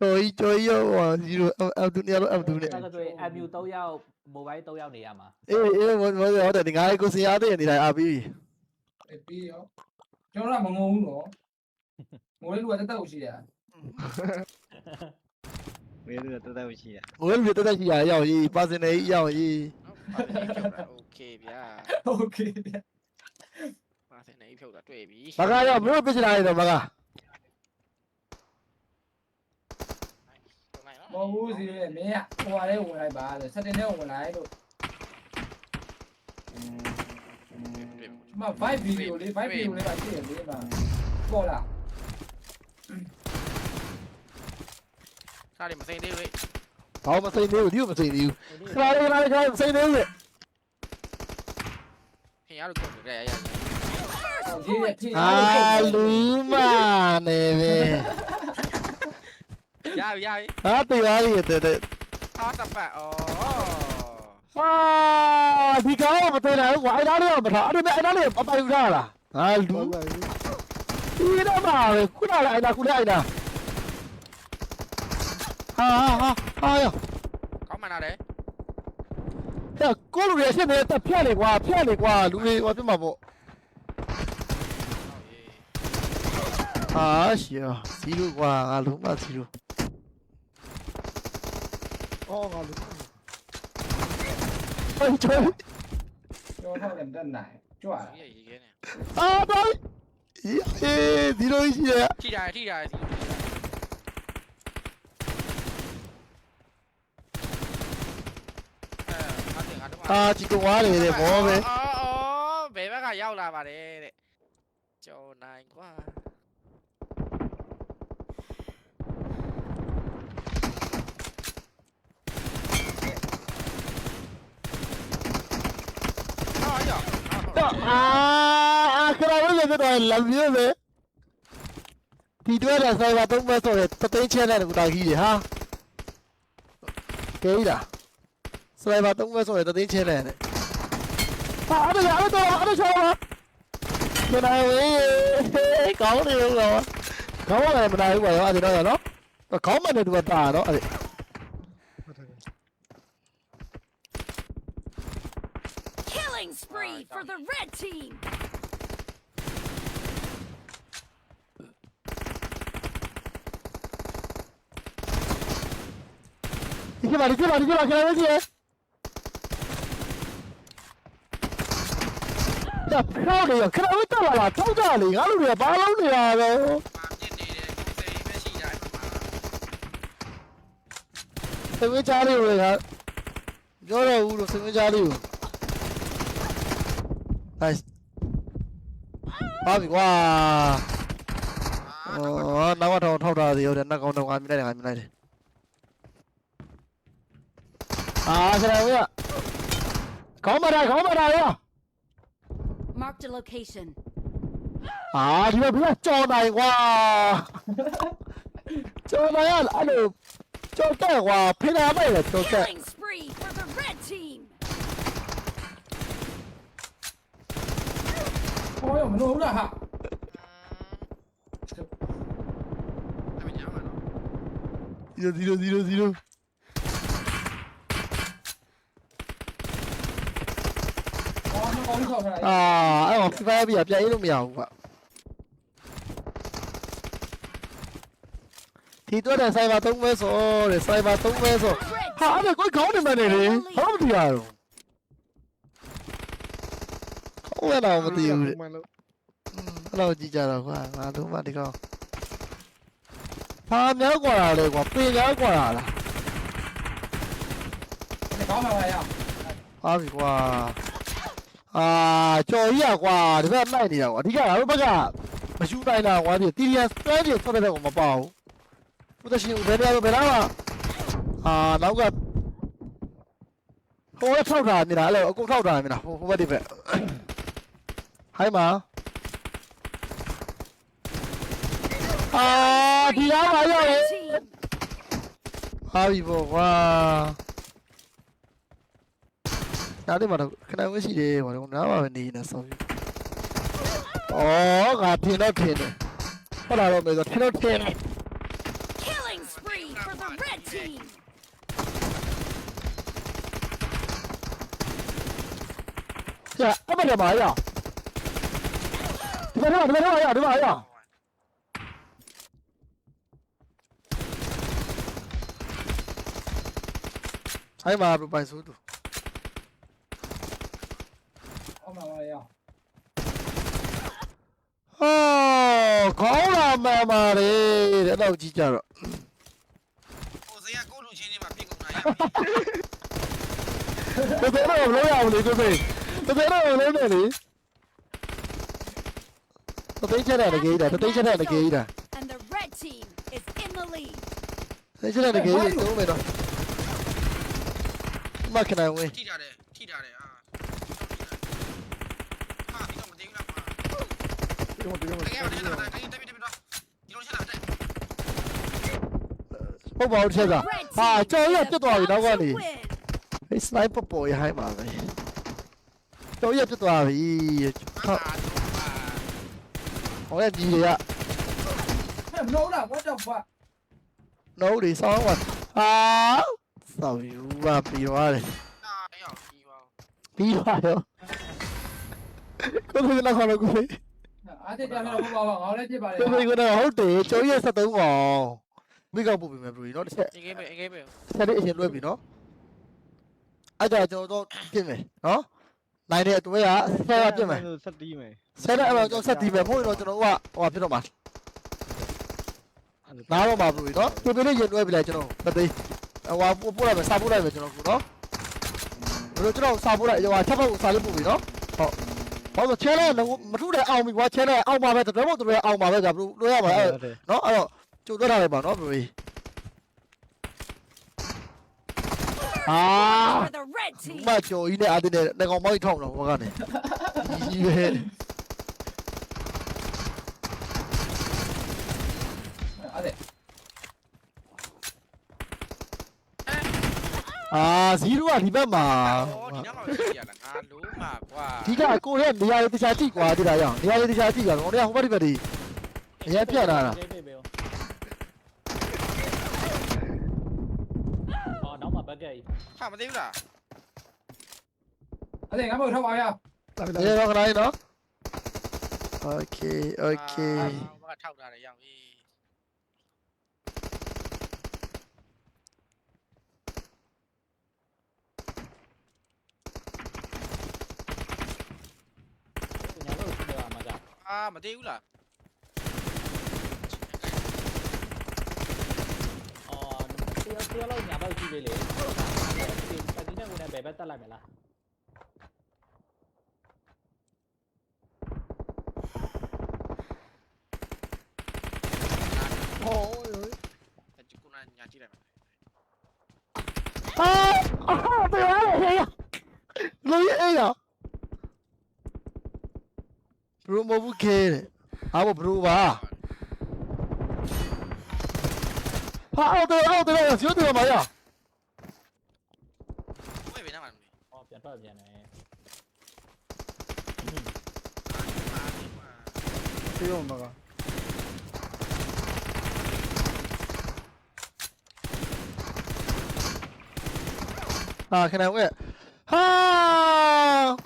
ကျော်ကြီးကျော်ကြီးရောဟိုဇီရိုအပ်တူနေရောအပ်တူနေ အဲ့ဒါဆိုရင် MU 3ယောက် mobile 3ယောက်နေရမှာ အေးအေးမမဟုတ်တယ်ဒီငါကိုစင်ရတဲ့နေတိုင်းအပြီး အေးပြီးရောကျွန်တော်ကမငုံဘူးနော်ငိုလေးလူကတက်တက်ကိုရှိတယ် ဝေးလို့တော်တော်ရှိတာ ငွေလူတက်တက်ရှိရရောက်ကြီးပါစင်နေရောက်ကြီး โอเคဗျာ โอเคဗျ ပါစင်နေဖြုတ်တာတွေ့ပြီ မကရောက်မလို့ပြချလာရတော့မက မဟုတ်ဘူးစီရဲ့မင်းကဟိုဟာလေးဝင်လိုက်ပါဆိုစက်တင်ထဲဝင်လိုက်လို့ဒီမှာ5ဗီဒီယိုလေး5ဗီဒီယိုလေးပါကြည့်ရလေမှာပေါ်လာစားတယ်မစိမ့်သေးဘူးလေဘာမစိမ့်သေးဘူးဒီမစိမ့်သေးဘူးခလာလေးခလာလေးခလာမစိမ့်သေးဘူးခင်ရတို့ကုန်ကြရရရဟိုဒီရဲ့ဖြည့်အာလူမနေပဲ ရပြီရပြီဟာတရားရည်တဲ့တဲ့အာတပတ်ဩဟာဒီကောင်ကမသေးနိုင်ဘူးကွာအဲ့ဒါလေးကမထားအဲ့ဒါအဲ့ဒါလေးပပိုင်ယူထားလားဟာလူဒီတော့ပါပဲခုနကအဲ့ဒါခုနကအဲ့ဒါဟာဟာဟာယောကောင်းမှန်တာတယ်ဟဲ့ကိုလူတွေအစ်နေတက်ဖြတ်လေကွာဖြတ်လေကွာလူတွေဟောပြမှာပေါ့ဟုတ်ရေးဟာရှင်ဇီရိုကွာငါလုံးမဇီရို အော်ငါလုံးဟိုချိုးကျော်ထောက်တယ်တက်နိုင်ကြွားရေးရေးခဲနေအာတော့အေးဇီရိုရှိရထိတာထိတာစီအဲဟာတင်ငါတို့အာချီကွာလေတဲ့ဘောပဲအော်အော်ဘယ်ဘက်ကရောက်လာပါတယ်တဲ့ကျော်နိုင်ကွာ အော်ရောက် တော့အာအာခရာဝဲကတော့လမ်းပြေးပဲဒီတွေ့တဲ့ဆိုင်ဘာသုံးမဲ့ဆိုရတသိန်းချဲတဲ့ကူတာကြီးဟာကဲရဆိုင်ဘာသုံးမဲ့ဆိုရတသိန်းချဲတဲ့ဟာအဲ့ဒါအဲ့ဒါအဲ့ဒါချောပါမနိုင်ဝေးကောင်းတယ်ကောကောင်းတယ်မနိုင်ဘူးကွာရောအဲ့ဒါတော့နော်ကောင်းမှလည်းသူကတာတော့အဲ့ Killing spree for the red team. ဒီကပါဒီကပါဒီကပါခရာဝဲကြီးဒါဖောက်နေရခရာဝဲတက်လာတာထောက်ကြလေငါလူတွေကဘာလုံးနေရတော့မာမြင့်နေတယ်ဒီစိတ်ပဲရှိတာဒီမှာစဝင်းချားလေးကိုလည်းပြောတော့ဘူးလို့စဝင်းချားလေးကို nice ပါပြီကွာအော်နောက်တော့ထောက်တာသေးဟုတ်တယ်နှက်ကောင်းတော့ငါမြင်လိုက်တယ်ငါမြင်လိုက်တယ်အာဆရာဝေးကောင်းပါလားကောင်းပါလားရော Marked a location. အာဒီမှာဘယ်ကြော်နိုင်ကွာကြော်နိုင်ရအဲ့လိုကြော်တဲ့ကွာဖိနာမဲ့လေကြော်တဲ့ Killing spree for the red team. ဟောရမလို့လားဟာအဲ့မညာမှာနော်0 0 0 0ဟောမကောင်းထောက်ထားအာအဲ့တော့ FIFA ပြပြန်ရေးလို့မရဘူးကွာဒီတော့တဲ့ cyber 3ပဲဆိုတဲ့ cyber 3ပဲဆို The red ဟာအဲ့ဒါ ကိုခေါင်းနေမှနေလေဟုတ်ပြီရတော့ဟိုကတော့မသိဘူးတဲ့အဲ့တော့ကြည့်ကြတော့ကွာငါတို့မှဒီကောင်ဘာများกว่าလဲကွာပင်များกว่าလား ကောင်းပါပါရ ဟာပြီကွာအာကြော်ကြီးอ่ะကွာဒီဘက်မိုက်နေတာကွာအဓိကငါတို့ဘက်ကမယူနိုင်တာကွာဒီတီရီယန်စတန်ကြီးဆက်တဲ့ဘက်ကမပါဘူးဘုဒ္ဓရှင်ဘယ်နေရာဘယ်လားအာနောက်ကဟိုကထောက်တာမြင်လားအဲ့လိုအကုန်ထောက်တာမြင်လားဟိုဟိုဘက်ဒီဘက်ဟိုင်းမှာ 아, 니가 봐요. 아이고, 와. 나를 말하고, 그냥 의식이 말하고, 나만 니는 소리. 어, 가, 피노피네. 뭐라 그러면서 피노피네. Killing spree 야, 한번 해봐요. 누가 해봐, 누가 해봐요, 누가 봐요. Aí vai, abre o paisudo. Olha lá, aí, ó. Oh, call a mamare. Đã đâu chi chờ rồi. ကိုစေးကကိုလူချင်းချင်းမှာပြစ်ကုန်တာရပြီ Tôi thấy nó không lấy nào đi, tôi thấy. Tôi thấy nó không lấy này đi. Tôi thấy chết này là gì đã, tôi thấy chết này là gì đã. And the red team is in the lead. Thấy chết này là gì vậy, tôi không biết đâu. Mark can I win? ထိတာတယ်ထိတာတယ်အာဟာဒီတော့မတင်ဘူးလားကွာ You want to do တကယ်တော့တင်တာ it? တယ်တက်ပြီတက်ပြီတော့ဒီလိုချက်လာတက် ဟုတ်ပါဦးတစ်ချက်ကဟာကျော်ရပြတ်သွားပြီနောက်ကနေ Hey sniper boy ဟိုင်းပါပဲကျော်ရပြတ်သွားပြီဟုတ် ဟောရဒီတွေက No, no, what the fuck? no တွေဆောင်းပါဟာ ဆောက်ပြီးဥပပြီးသွားတယ်နာရောက်ပြီးပါပြီးသွားရောကိုသူကလည်းခေါ်တော့ကိုဖေးအားတက်ကြတယ်ဟုတ်ပါပါငါလည်းဖြစ်ပါတယ်ကိုဖေးကတော့ဟုတ်တယ်ကျုံးရဲ့73အောင်မိကောက်ပို့ပေးမယ်ဘလူကြီးနော်တစ်ချက်အင်္ဂိမေအင်္ဂိမေဆက်လေးအရင်လွှဲပြီနော်အဲ့ဒါကျွန်တော်တို့ပြင်မယ်နော်နိုင်တဲ့အတွေ့ကဆက်ကပြင်မယ်ဆက်တီးမယ်ဆက်ကအဲ့တော့ကျွန်တော်ဆက်တီးမယ်ဖို့တော့ကျွန်တော်ကဟိုဖြစ်တော့မှာနားတော့မှာဘလူကြီးနော်ကိုဖေးလေးရင်လွှဲပြီလိုက်ကျွန်တော်သက်သိ ဟိုဟာပို့လိုက်မယ်စာပို့လိုက်မယ်ကျွန်တော်ကိုနော်ဘယ်လိုကျွန်တော်စာပို့လိုက်ဟိုဟာထပ်ဖို့စာလေးပို့ပြီနော်ဟုတ်ဘာလို့ channel မထုတဲ့အောင်ပြီကွာ channel အောင်ပါပဲတကယ်မို့တကယ်အောင်ပါပဲကြာဘယ်လိုလွှဲရမှာလဲနော်အဲ့တော့ကြိုတွက်ထားလိုက်ပါနော်ဘယ်လိုအာမကျော်ကြီးနဲ့အတင်းနဲ့ငကောင်မောက်ကြီးထောင်းတော့ဘောကနေကြီးပဲ အာ0ကဒီဘက်မှာအော်ဒီနောက်မှာပဲရှိရလားငါလုံးမကွာအဓိကကိုရဲ့နေရာလေးတခြားကြည့်ကွာတိတာကြောင့်နေရာလေးတခြားကြည့်ကွာငေါတွေကဟိုဘက်ဒီဘက်ဒီအရင်ပြတ်လာတာအော်နောက်မှာဘက်ကကြီးဟာမသိဘူးလားအဲ့ဒါငါမို့ထောက်ပါရဒါတော့ခဏလေးနော် Okay okay ဘာထောက်တာလဲရောက်ပြီ အာမသိဘူးလားအော်တရားတရားလောက်ညာဘက်ကြည့်ပေးလေဒီပတ်တိနဲ့ကိုနဲ့ဘယ်ဘက်တက်လိုက်မလားဟော ဒီကုနာညာကြည့်လိုက်မယ်အာအာဘယ်ရလဲလို့ရအေးရဘရိုမဘူးခဲတဲ့အားဘဘရိုပါဟာအော်တယ်အော်တယ်ရွှေတယ်မရဝေးဘယ်နာမှာလဲအော်ပြန်ထွက်ပြန်တယ်ပြေးအောင်မကဟာခဏဝဲဟာ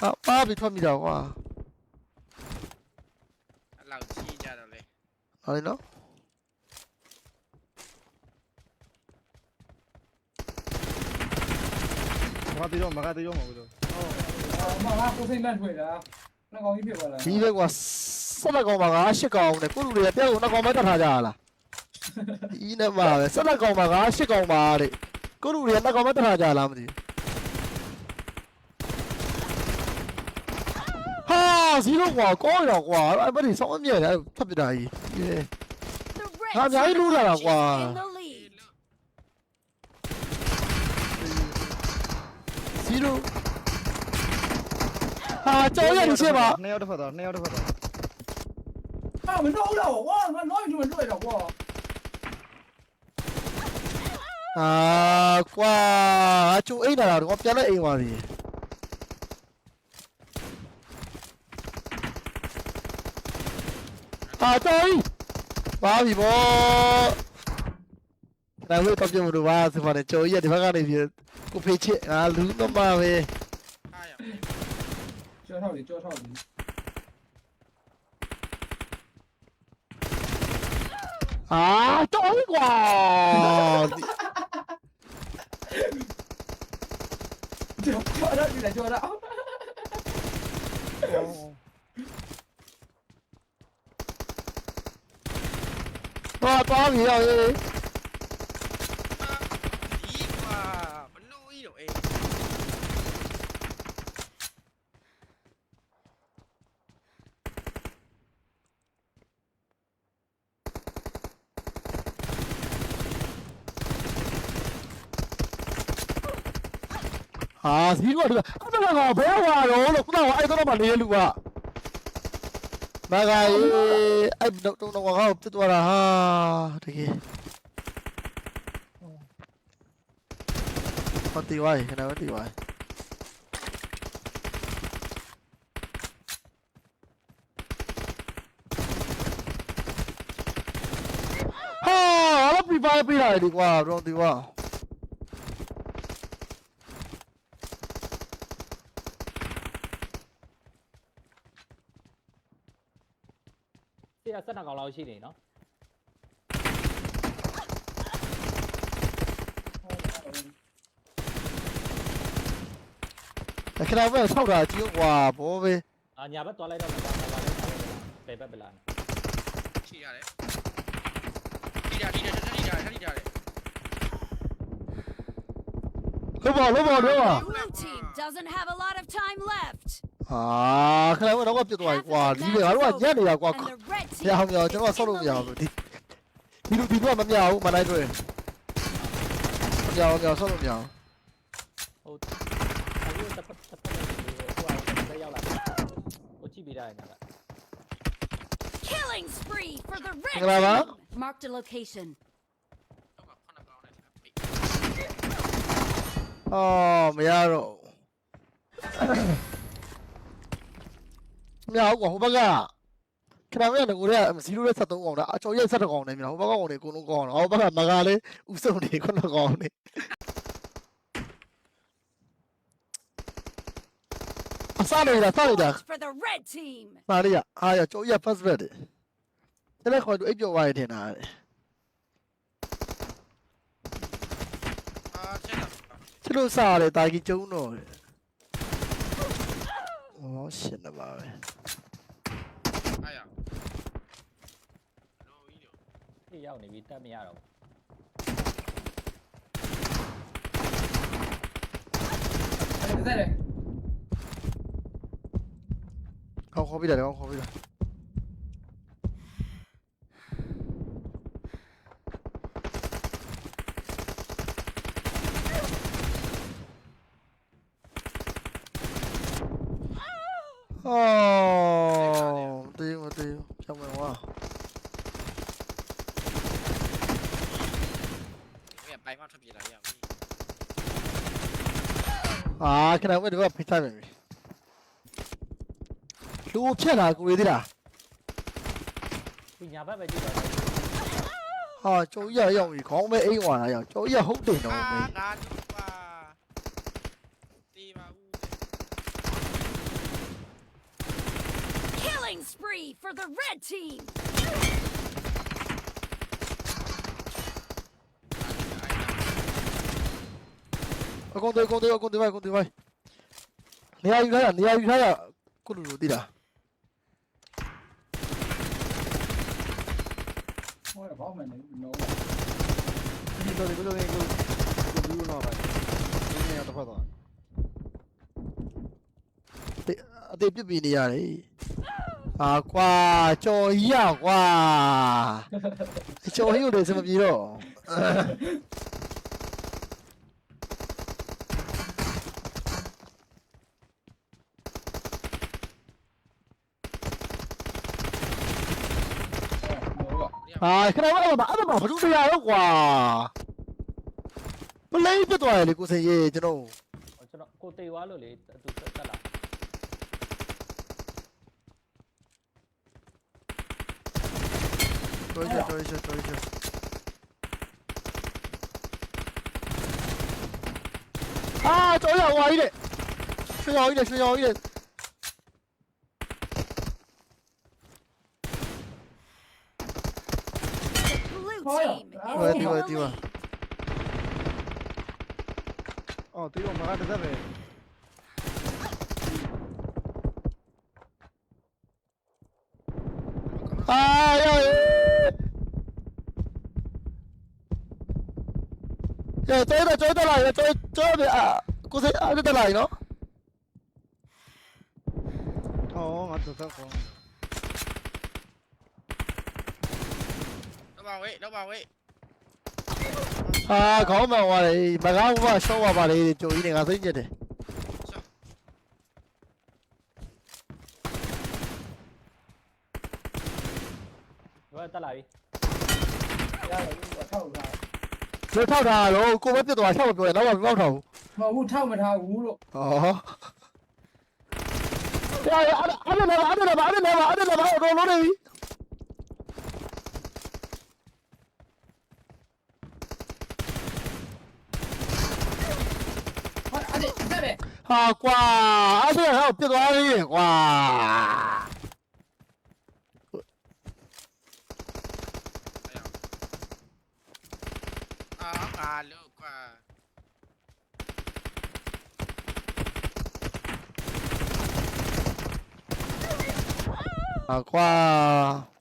ဟာပါပြီးထွက်မိတော့ကွာအဲ့ လောက်ကြီးကြတော့လေဟောလေနော်မကတေးတော့မကတေးတော့မဟုတ်ဘူးအမငါကိုစိမ့်မထွေတာနှကောင်ကြီးဖြစ်သွားလားဒီဘက်ကွာဆက်လက်ကောင်ပါကရှစ်ကောင်နဲ့ကိုလူတွေကပြောက်နောက်ကောင်ပဲတတ်ထားကြရလားဒီနဲ့မှာပဲဆက်လက်ကောင်ပါကရှစ်ကောင်ပါတဲ့ကိုလူတွေကနောက်ကောင်ပဲတတ်ထားကြလားမသိ ဟာဇီရိုကွာကောရောကွာအဲ့ဘက်ဒီဆောင်းအမြဲတယ်ဖတ်ပြတာကြီးယေ The red Ah, team ahí lura la is gua. in the lead. ဇီရိုဟာကြောက်ရနေချက်ပါနှစ်ယောက်တစ်ဖက်တော့နှစ်ယောက်တစ်ဖက်တော့ဟာမနှောတော့ဝါငါနှောယူမတွေ့တော့ကွာအာကွာအချိုအိတ်လာတာတော့ပြန်လဲအိမ်ပါစီ ဟာတော်ပြီပါပြီဗောဒါဝေးတော့ပြမလို့ပါဆိုပါတယ်ကျော်ကြီးကဒီဘက်ကနေပြီးကိုဖေးချစ်ငါလူသမားပဲအားရကြောက်ထောက်လေကြောက်ထောက်လေအာတော်ပြီကွာကြောက်ကြောက်တော့ ဒီလေကြောက်တော့တော့တော်ပြီရောရေးဒီကွာဘလို့ကြီးတော့အေးဟာဇီးကွာဒီအဲ့ဒါကဘယ်ဟွာတော့လို့ခုနကအဲ့တော့မှနေရလူက မဂါရေးအဲ့တော့တော့တော့ကောပြတ်သွားတာဟာတကယ်ဟောတီဝိုင်းခဏဝတီဝိုင်းဟာအဲ့လိုပြပါပြရတယ်ဒီ ကွာတော့ဒီကွာဆရာဆက်နှစ်ကောင်လောက်ရှိနေနော်တခါပဲဆောက်တာကြည့်ကွာဘောပဲအာညာဘက်သွားလိုက်တော့မကောင်းဘူးဘယ်ဘက်ပလာချီရတယ်ဒီတာဒီတာတတိတာတတိတာလေလောဘောလောဘောလောဘော Blue team doesn't have a lot of time left. ဟာခဏတော့ပြတ်သွားကွာဒီလေငါတို့ကညက်နေတာကွာ And the red မ team ရအောင်မရအောင်ကျွန်တော်ဆောက်လို့မရ is in အောင် the ဒီဒီလိုဒီတော့မမြအောင်မလိုက်တွေ့မရအောင်မရအောင်ဆောက်လို့မရအောင်ဟုတ်အခုတစ်ဖက်တစ်ဖက်ဟိုဟာဆက်ရောက်လာဟိုကြည့်ပြရတယ်ညာက lead. Killing spree for the red Graba. team. Marked a location. တော့ခုနကောင်းတယ်ဖိတ်အော် မရတော့မရအောင်ကွာဟိုဘက်ကခဏမဲ့ငကိုရဲ0နဲ့73ကောင်တာအချော်ရဲ72ကောင်နေမြင်ဟိုဘက်ကကောင်တွေအကုန်လုံးကောင်းတော့ဟိုဘက်ကမကလေးဥစုံနေခုနကောင်နေအစားနေတာစားနေတာ For the red team. မာရီယာအားရကျော်ရ first bet တယ်တယ်လက်ခေါ်သူအိပ်ပျော်သွားရထင်တာတဲ့အာချက်တာချလို့စားရတယ်တာကြီးကျုံတော့တဲ့ဩရှင်းနေပါပဲ အားရလို့ကြီးတော့ ဒီရောက်နေပြီတက်မရတော့အဲ့ဒါလေကောင်းခေါ်ပြီးတယ်ကောင်းခေါ်ပြီးတယ်အော်တေးမတေးကျောင်းမဝါ ဘယ်ပိုင်မှထွက်ပြေးလာရပြီ အာ ခဏမဲ့ဒီကဖိထားမယ်လူဖြတ်လာကိုရသေးလားဒီညာဘက်ပဲကြည့်တော့ဟာကျော်ကြီးရရောက်ပြီခေါင်းမဲအိမ်ဝါလာရောက်ကျော်ကြီးရဟုတ်တယ်တော့အာမေးငါတို့ပါတေးပါဦး Killing spree for the red team. အကုန်သေးအကုန်သေးအကုန်သေးပါအကုန်သေးပါ နေရာယူထားရနေရာယူထားရကိုလူလူတည်လားဟောဘောင်းမယ်နော်ဒီလိုဒီလိုနေကိုကိုဘူးတော့ပါဒီနေရာတစ်ဖက်တော့အသေးပြစ်ပြီးနေရတယ်ဟာကွာကြော်ကြီးရကွာကြော်ကြီးကိုလည်းစမပြေတော့ ဟာခဏမအဲ့မှာအဲ့မှာဘာလို့ဆရာရောကွာပလိန်ပြတ်သွားရလေကိုစင်ရေးကျွန်တော်ကျွန်တော်ကိုတေသွားလို့လေသူတက်လာတော်ရတော်ရတော်ရအာတော်ရဝါကြီးတဲ့ဆရာကြီးတဲ့ဆရာကြီးတဲ့ team is Well, in do the it, do it. lead. အော်တီတော့မကတစ်သက်ပဲအာရောရရကျော်တော့ကျော်တော့လာရကျော်ကျော်ပြီအာကိုစိအားတက်လာရနော် ဟော ငါတစ်သက်ကောတော့ပါဝေးတော့ပါဝေးအာခေါင်းမှန်သွားတယ်မကားဘုရားရှော့ပါပါလေကြိုကြီးနေငါစိတ်ညစ်တယ်ဘာတက်လာပြီရတယ်ဘူးထောက်ထားကျွတ်ထောက်တာတော့ကိုပဲပြစ်သွားရှော့မပြောရတော့မပြောက်တော့ဘူးမဟုတ်ဘူးထောက်မထားဘူးလို့ဩရရအဲ့ဒါလည်းအဲ့ဒါလည်းအဲ့ဒါလည်းအဲ့ဒါလည်းတော့လုံးနေပြီဟာ တက်ပဲဟာကွာအဲ့ဒါဟောပြစ်သွားပြီကွာအာငါလို့ကွာဟာ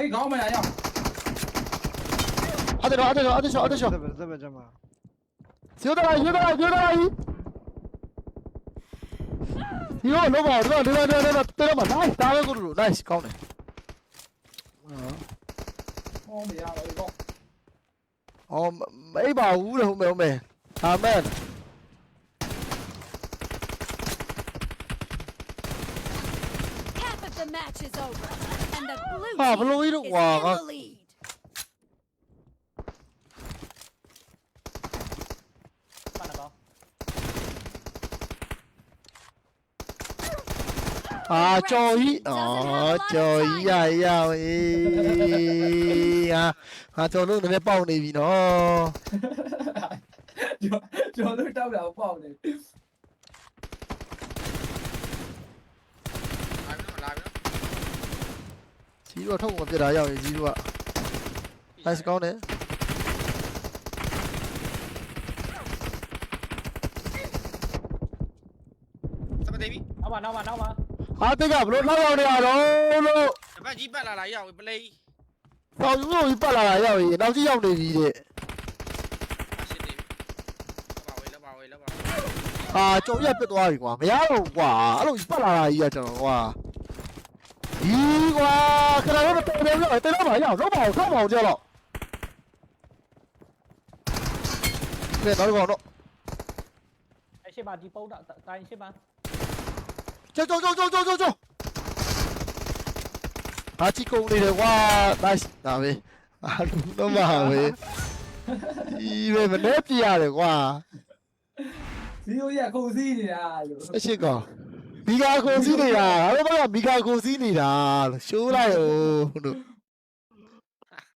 ဒါကြီးကောင်းမလားရောအဲ့ဒါအဲ့ဒါအဲ့ဒါရှော့အဲ့ဒါရှော့သက်ပဲသက်ပဲကျမစီတော့လာရေတော့လာရေတော့လာဒီရောလောပါတော့ဒီတော့ဒီတော့တော်မှာ nice တာပဲကိုတို့ nice ကောင်းတယ် ဟောမရတော့ဘော အော်မေးပါဘူးလေဟုတ်မယ်ဟုတ်မယ်အာမင် Half of the match is over, and the blue Ah, team belo is ido- in wah, the lead. ပတ်တော့အာကြော်ကြီးအော်ကြော်ကြီးရရဝေးဟာဟာကြော်လို့နည်းနည်းပေါက်နေပြီနော် ကျော်ကျော်တို့တောက်တာပေါ့နေ လာပြီတော့လာပြီတော့ ကြီးတော့ထုတ်မပြတာရောက်ရင်ကြီးတို့က nice ကောင်းတယ်စပတေးပြီနောက်မှနောက်မှနောက်မှဟာတိတ်ကဘလို့လောက်ရောက်နေရတော့လို့တပတ်ကြီးပတ်လာလာရောက်ပလေးတောင်ယူလို့ပတ်လာတာရောက်ရင်နောက်ကြီးရောက်နေပြီတဲ့အရှိသေးပြီတော့ပါဝေးတော့ပါဝေးတော့ပါဝေးအာကြော်ရက်ပြတ်သွားပြီကွာမရတော့ဘူးကွာအဲ့လိုပတ်လာတာကြီးကကျွန်တော်ကွာ ဒီကွာခဏတော့တော်တယ်ရောက်တယ်တော့ပါရောက်တော့ပါအောင်ဆောက်ပါအောင်ကြောက်တော့ကဲတော့တော့အဲ့ရှိမဒီပုံတော့တိုင်းရှိမကြောက်ကြောက်ကြောက်ကြောက်ကြောက်ကြောက်ကြောက်ဟာချီကုန်နေတယ်ကွာ nice ဒါပဲအားလုံးတော့မှာပဲဒီပဲမနေ့ပြရတယ်ကွာဇီယိုရခုံစည်းနေတာလို့အရှိကောင် မီဂါကိုစီးနေတာအားလုံးကမီဂါကိုစီးနေတာလို့ရှိုးလိုက်ဦးလို့